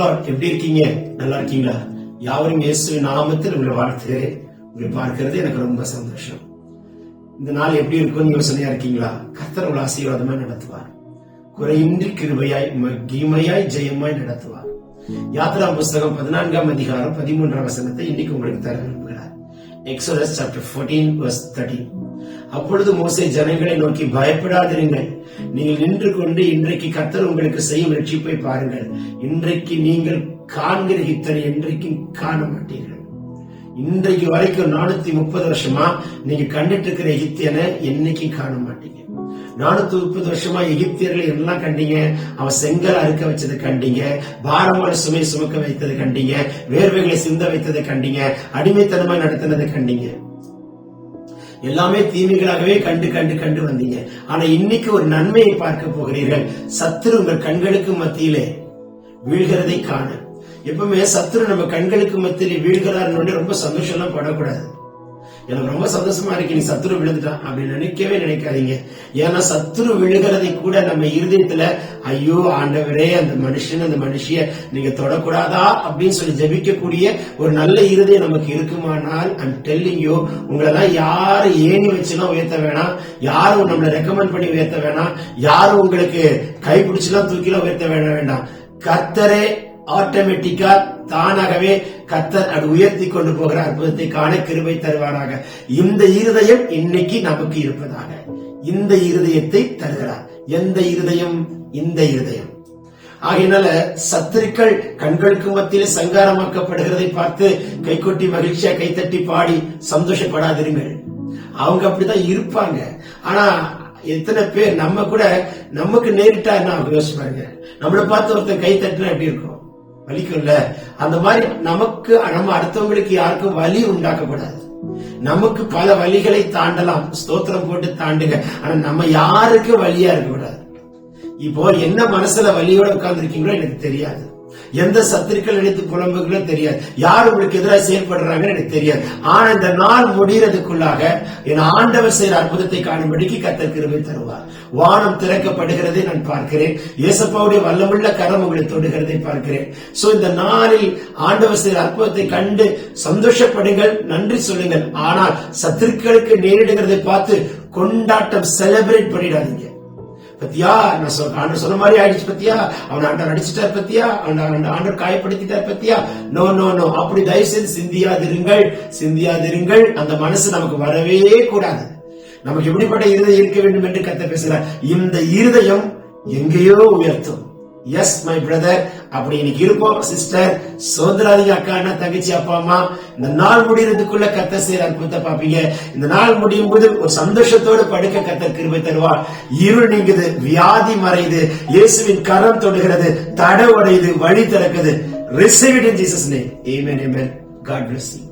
எப்படி இருக்கீங்க? நல்லா இருக்கீங்களா? யாவரும் இயேசு நாமத்தில் உங்களை வாழ்த்துகிறேன் உங்களை பார்க்கிறது எனக்கு ரொம்ப சந்தோஷம். இந்த நாள் எப்படி இருக்கும்னு யோசனையா இருக்கீங்களா? கர்த்தர் உங்களை ஆசீர்வாதமா நடத்துவார். குறையின்றி கிருபையாய் மகிமையாய் ஜெயமாய் நடத்துவார். யாத்ரா புஸ்தகம் பதினான்காம் அதிகாரம் பதிமூன்றாம் வசனத்தை இன்னைக்கு உங்களுக்கு தர விரும்புகிறார் எக்ஸோடஸ் சாப்டர் 14 verse 13 அப்பொழுது மோசே ஜனங்களை நோக்கி பயப்படாதிருங்கள். நீங்கள் நின்று கொண்டு இன்றைக்கு கத்தர் உங்களுக்கு செய்யும் ரட்சிப்பை பாருங்கள். இன்றைக்கு நீங்கள் காண்கிற ஹித்தரை இன்றைக்கும் காண மாட்டீர்கள் இன்றைக்கு வரைக்கும் நானூத்தி முப்பது வருஷமா நீங்க கண்டுட்டு இருக்கிற ஹித்தியனை என்னைக்கு காண மாட்டீங்க நானூத்தி முப்பது வருஷமா எகிப்தியர்களை எல்லாம் கண்டீங்க? அவன் செங்கல் அறுக்க வச்சதை கண்டீங்க. பாரமான சுமை சுமக்க வைத்ததை கண்டீங்க. வேர்வைகளை சிந்த வைத்ததை கண்டீங்க. அடிமைத்தனமாய் நடத்தினது கண்டீங்க. எல்லாமே தீமைகளாகவே கண்டு கண்டு கண்டு வந்தீங்க. ஆனா இன்னைக்கு ஒரு நன்மையை பார்க்க போகிறீர்கள். சத்துரு உங்கள் கண்களுக்கு மத்தியிலே வீழ்கிறதை காண. எப்பவுமே சத்துரு நம்ம கண்களுக்கு மத்தியிலே வீழ்கிறாருன்னு ரொம்ப சந்தோஷம் எல்லாம் படக்கூடாது. எனக்கு ரொம்ப சந்தோஷமா இருக்கு நீ சத்துரு விழுந்துட்டான் அப்படின்னு நினைக்கவே நினைக்காதீங்க. ஏன்னா சத்துரு விழுகிறதை கூட நம்ம இருதயத்துல ஐயோ ஆண்டவரே அந்த மனுஷன் அந்த மனுஷிய நீங்க தொடக்கூடாதா அப்படின்னு சொல்லி ஜெபிக்கக்கூடிய ஒரு நல்ல இருதயம் நமக்கு இருக்குமானால் ஐம் டெல்லிங் யூ உங்களெல்லாம் யாரு ஏணி வச்சுலாம் உயர்த்த வேணாம் யாரும் நம்மளை ரெக்கமெண்ட் பண்ணி உயர்த்த வேணாம் யாரும் உங்களுக்கு கைப்பிடிச்சுலாம் தூக்கிலாம் உயர்த்த வேணாம் வேண்டாம். கர்த்தரே ஆட்டோமேட்டிக்கா தானாகவே கத்தர் அது உயர்த்தி கொண்டு போகிற அற்புதத்தை காண கிருபை தருவாராக இந்த இருதயம் இன்னைக்கு நமக்கு இருப்பதாக. இந்த இருதயத்தை தருகிறார். எந்த இருதயம்? இந்த இருதயம். ஆகையினால சத்துருக்கள் கண்களுக்கு மத்தியிலே சங்காரமாக்கப்படுகிறதை பார்த்து கைகொட்டி மகிழ்ச்சியா கைத்தட்டி பாடி சந்தோஷப்படாதிருங்கள். அவங்க அப்படிதான் இருப்பாங்க. ஆனா எத்தனை பேர் நம்ம கூட நமக்கு நேரிட்டா என்ன யோசிச்சு பாருங்க. நம்மளை பார்த்து ஒருத்தன் கை தட்டுனா எப்படி இருக்கும்? வலிக்கும்ல? அந்த மாதிரி நமக்கு நம்ம அடுத்தவங்களுக்கு யாருக்கும் வலி உண்டாக்க கூடாது நமக்கு பல வழிகளை தாண்டலாம். ஸ்தோத்திரம் போட்டு தாண்டுங்க. ஆனா நம்ம யாருக்கு வழியா இருக்க கூடாது இப்போ என்ன மனசுல வலியோட உட்கார்ந்து இருக்கீங்களோ எனக்கு தெரியாது. எந்த சத்துருக்கள் எடுத்து புலம்புகளோ தெரியாது. யார் உங்களுக்கு எதிராக செயல்படுறாங்கன்னு எனக்கு தெரியாது. ஆனா இந்த நாள் முடிகிறதுக்குள்ளாக என் ஆண்டவர் செய்யற அற்புதத்தை காணும்படிக்கு கத்தர் கிருபை தருவார். வானம் திறக்கப்படுகிறதை நான் பார்க்கிறேன். இயேசப்பாவுடைய வல்லமுள்ள கரம் உங்களை தொடுகிறதை பார்க்கிறேன். சோ இந்த நாளில் ஆண்டவர் செய்யற அற்புதத்தை கண்டு சந்தோஷப்படுங்கள் நன்றி சொல்லுங்கள். ஆனால் சத்துருக்களுக்கு நேரிடுகிறதை பார்த்து கொண்டாட்டம் செலிப்ரேட் பண்ணிடாதீங்க. பத்தியா? நான் ஆண்டர் சொன்ன மாதிரி ஆயிடுச்சு பத்தியா? அவன் ஆண்டர் அடிச்சிட்டார் பத்தியா? அவன் ஆண்டர் காயப்படுத்திட்டார் பத்தியா? நோ நோ நோ அப்படி தயவு செய்து சிந்தியாதிருங்கள். சிந்தியாதிருங்கள். அந்த மனசு நமக்கு வரவே கூடாது. நமக்கு எப்படிப்பட்ட இருதயம் இருக்க வேண்டும் என்று கத்த பேசுகிறார். இந்த இருதயம் எங்கேயோ உயர்த்தும். எஸ் மை பிரதர் அப்படி இன்னைக்கு இருப்போம் சிஸ்டர் சோதராதிக அக்கா அண்ணா தங்கச்சி அப்பா அம்மா. இந்த நாள் முடியறதுக்குள்ள கத்த செய்யற அற்புதத்தை பாப்பீங்க இந்த நாள் முடியும் போது ஒரு சந்தோஷத்தோடு படுக்க கத்த கிருபை தருவா இருள் நீங்குது வியாதி மறையுது இயேசுவின் கரம் தொடுகிறது தடை உடையுது வழி திறக்குது. Receive it in Jesus name amen amen God bless you